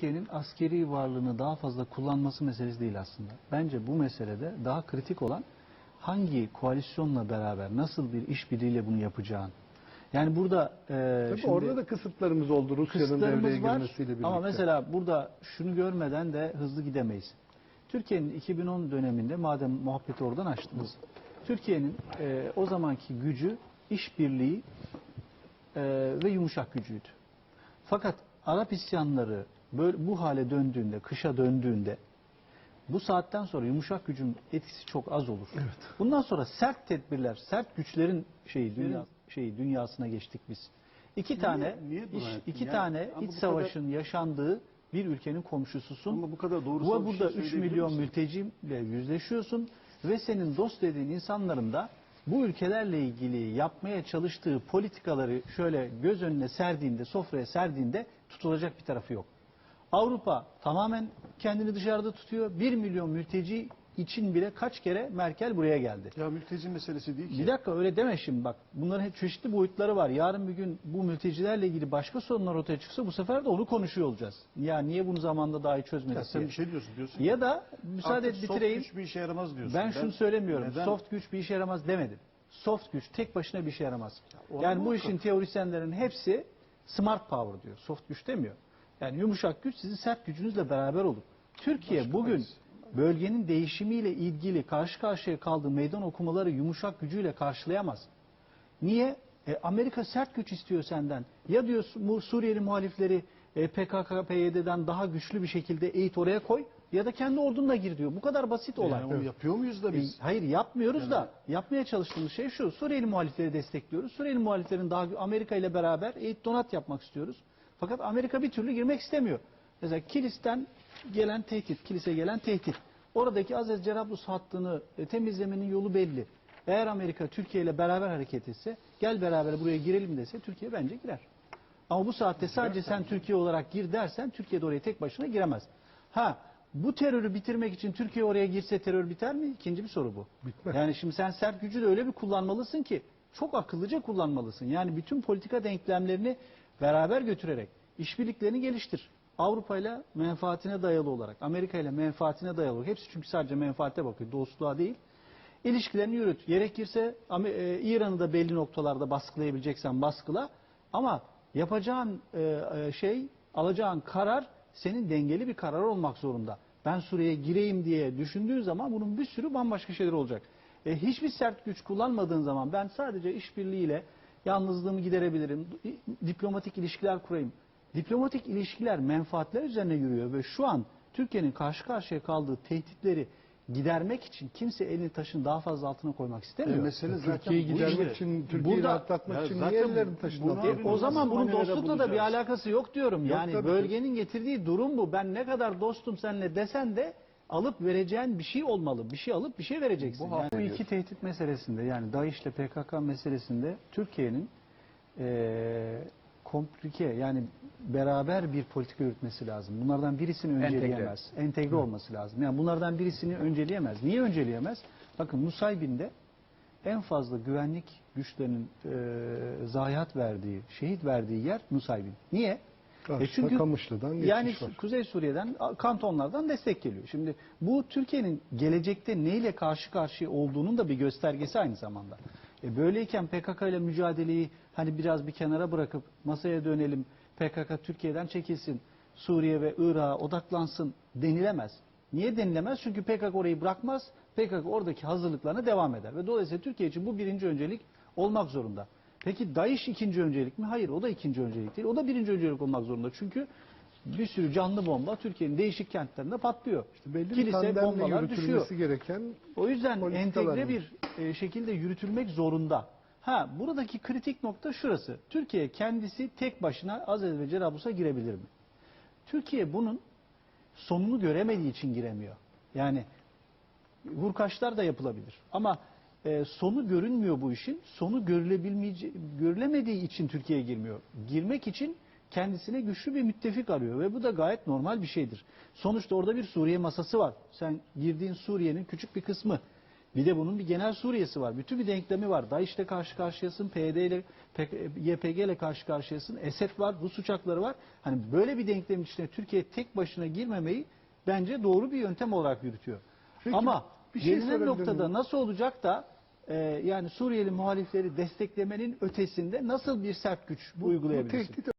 Türkiye'nin askeri varlığını daha fazla kullanması meselesi değil aslında. Bence bu meselede daha kritik olan hangi koalisyonla beraber nasıl bir işbirliğiyle bunu yapacağın. Yani burada e, Tabii şimdi orada da kısıtlarımız oldu Rusya'nın devreye var girmesiyle birlikte. ama mesela burada şunu görmeden de hızlı gidemeyiz. Türkiye'nin 2010 döneminde madem muhabbeti oradan açtınız. Türkiye'nin e, o zamanki gücü işbirliği e, ve yumuşak gücüydü. Fakat Arap isyanları böyle bu hale döndüğünde, kışa döndüğünde bu saatten sonra yumuşak gücün etkisi çok az olur. Evet. Bundan sonra sert tedbirler, sert güçlerin şeyi dünya şeyi dünyasına geçtik biz. İki tane niye iş- iki Yani tane iç bu kadar- savaşın yaşandığı bir ülkenin komşususun. Ama bu kadar Bu doğrusal bir burada şey 3 söyleyebilir milyon misin? mülteciyle yüzleşiyorsun ve senin dost dediğin insanların da bu ülkelerle ilgili yapmaya çalıştığı politikaları şöyle göz önüne serdiğinde, sofraya serdiğinde tutulacak bir tarafı yok. Avrupa tamamen kendini dışarıda tutuyor. 1 milyon mülteci için bile kaç kere Merkel buraya geldi. Ya mülteci meselesi değil ki. Bir dakika öyle deme şimdi bak. Bunların hep çeşitli boyutları var. Yarın bir gün bu mültecilerle ilgili başka sorunlar ortaya çıksa bu sefer de onu konuşuyor olacağız. Ya niye bunu zamanında daha iyi çözmedik Ya sen diye. bir şey diyorsun diyorsun. Ya da müsaade Artık et soft bitireyim. güç bir işe yaramaz diyorsun. Ben şunu söylemiyorum. Neden? Soft güç bir işe yaramaz demedim. Soft güç tek başına bir işe yaramaz. ona Yani bu işin teorisyenlerin hepsi smart power diyor. Soft güç demiyor. Yani yumuşak güç sizin sert gücünüzle beraber olur. Türkiye bugün bölgenin değişimiyle ilgili karşı karşıya kaldığı meydan okumaları yumuşak gücüyle karşılayamaz. Niye? E, Amerika sert güç istiyor senden. Ya diyor Su- Suriyeli muhalifleri e, PKK, PYD'den daha güçlü bir şekilde eğit oraya koy ya da kendi ordunla gir diyor. Bu kadar basit olay. Yani onu yapıyor muyuz da biz? E, Hayır yapmıyoruz da yapmaya çalıştığımız şey şu. Suriyeli muhalifleri destekliyoruz. Suriyeli muhaliflerin daha Amerika ile beraber eğit donat yapmak istiyoruz. Fakat Amerika bir türlü girmek istemiyor. Mesela Kilis'ten gelen tehdit, kilise gelen tehdit. Oradaki Aziz Cerablus hattını e, temizlemenin yolu belli. Eğer Amerika Türkiye ile beraber hareket etse, gel beraber buraya girelim dese Türkiye bence girer. Ama bu saatte sadece sen Türkiye olarak gir dersen Türkiye de oraya tek başına giremez. Ha bu terörü bitirmek için Türkiye oraya girse terör biter mi? İkinci bir soru bu. Bitmez. Yani şimdi sen sert gücü de öyle bir kullanmalısın ki çok akıllıca kullanmalısın. Yani bütün politika denklemlerini beraber götürerek işbirliklerini geliştir. Avrupa ile menfaatine dayalı olarak, Amerika ile menfaatine dayalı olarak. Hepsi çünkü sadece menfaate bakıyor, dostluğa değil. İlişkilerini yürüt. Gerekirse e, İran'ı da belli noktalarda baskılayabileceksen baskıla. Ama yapacağın e, e, şey, alacağın karar senin dengeli bir karar olmak zorunda. Ben Suriye'ye gireyim diye düşündüğün zaman bunun bir sürü bambaşka şeyler olacak. E, hiçbir sert güç kullanmadığın zaman ben sadece işbirliğiyle yalnızlığımı giderebilirim, di- diplomatik ilişkiler kurayım. Diplomatik ilişkiler menfaatler üzerine yürüyor ve şu an Türkiye'nin karşı karşıya kaldığı tehditleri gidermek için kimse elini taşın daha fazla altına koymak E, istemiyor. mesele zaten Türkiye'yi gidermek işte. için, Türkiye'yi Burada- rahatlatmak için niye ellerini taşın altına E, o zaman bunun dostlukla da bir alakası yok diyorum. Yok yani bölgenin getirdiği durum bu. Ben ne kadar dostum seninle desen de alıp vereceğin bir şey olmalı. Bir şey alıp bir şey vereceksin. Bu yani bu iki tehdit meselesinde yani DAEŞ ile PKK meselesinde Türkiye'nin eee komplike yani beraber bir politika yürütmesi lazım. Bunlardan birisini önceleyemez. Entegre, olması lazım. Yani bunlardan birisini önceleyemez. Niye önceleyemez? Bakın Nusaybin'de en fazla güvenlik güçlerinin eee zayiat verdiği, şehit verdiği yer Nusaybin. Niye? Karşıda Kamışlı'dan geçiş yani var. Kuzey Suriye'den kantonlardan destek geliyor. Şimdi bu Türkiye'nin gelecekte neyle karşı karşıya olduğunun da bir göstergesi aynı zamanda. E böyleyken PKK ile mücadeleyi hani biraz bir kenara bırakıp masaya dönelim. PKK Türkiye'den çekilsin. Suriye ve Irak'a odaklansın denilemez. Niye denilemez? Çünkü PKK orayı bırakmaz. PKK oradaki hazırlıklarına devam eder. Ve dolayısıyla Türkiye için bu birinci öncelik olmak zorunda. Peki DAEŞ ikinci öncelik mi? Hayır o da ikinci öncelik değil. O da birinci öncelik olmak zorunda. Çünkü bir sürü canlı bomba Türkiye'nin değişik kentlerinde patlıyor. Belli bir Kilise tandemle bombalar düşüyor. gereken O yüzden entegre bir e, şekilde yürütülmek zorunda. Ha buradaki kritik nokta şurası. Türkiye kendisi tek başına Aziz ve Cerablus'a girebilir mi? Türkiye bunun sonunu göremediği için giremiyor. Yani vurkaçlar da yapılabilir. Ama e, sonu görünmüyor bu işin. Sonu görülemediği için Türkiye girmiyor. Girmek için kendisine güçlü bir müttefik arıyor ve bu da gayet normal bir şeydir. Sonuçta orada bir Suriye masası var. Sen girdiğin Suriye'nin küçük bir kısmı. Bir de bunun bir genel Suriye'si var. Bütün bir denklemi var. DAEŞ'le karşı karşıyasın, PYD ile YPG ile karşı karşıyasın, Esed var, Rus uçakları var. Hani böyle bir denklemin içine Türkiye tek başına girmemeyi bence doğru bir yöntem olarak yürütüyor. Peki, Ama bir şey gelinen sorabilir noktada miyim? nasıl olacak da e, yani Suriyeli muhalifleri desteklemenin ötesinde nasıl bir sert güç Bu uygulayabilirsin? tehdit